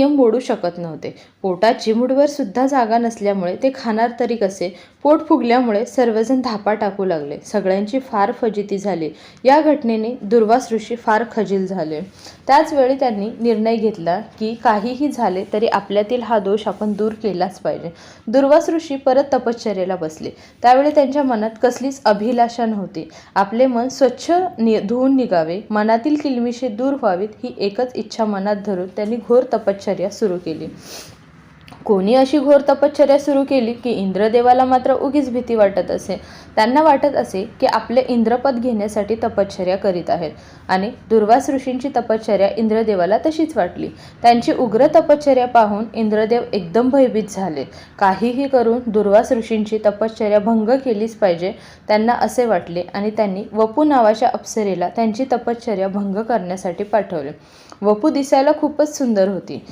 नियम मोडू शकत नव्हते. पोटात चिमुटवर सुद्धा जागा नसल्यामुळे ते खाणार तरी कसे? पोट फुगल्यामुळे सर्वजण धापा टाकू लागले. सगळ्यांची फार फजिती झाली. या घटनेने दुर्वास ऋषी फार खजील झाले. त्याचवेळी त्यांनी निर्णय घेतला की काहीही झाले तरी आपल्यातील हा दोष आपण दूर केलाच पाहिजे. दुर्वास ऋषी परत तपश्चर्येला बसले. त्यावेळी त्यांच्या मनात कसलीच अभिलाषा नव्हती. आपले मन स्वच्छ नि धुवून निघावे मनातील किलमिशे दूर व्हावीत ही एकच इच्छा मनात धरून त्यांनी घोर तपश्चर्या दिनचर्या सुरू केली. कोणी अशी घोर तपश्चर्या सुरू केली की इंद्रदेवाला मात्र उगीच भीती वाटत असे. त्यांना वाटत असे की आपले इंद्रपद घेण्यासाठी तपश्चर्या करीत आहेत. आणि दुर्वास ऋषींची तपश्चर्या इंद्रदेवाला तशीच वाटली. त्यांची उग्र तपश्चर्या पाहून इंद्रदेव एकदम भयभीत झाले. काहीही करून दुर्वास ऋषींची तपश्चर्या भंग केलीच पाहिजे त्यांना असे वाटले आणि त्यांनी वपू नावाच्या अप्सरेला त्यांची तपश्चर्या भंग करण्यासाठी पाठवले. वपू दिसायला खूपच सुंदर होती.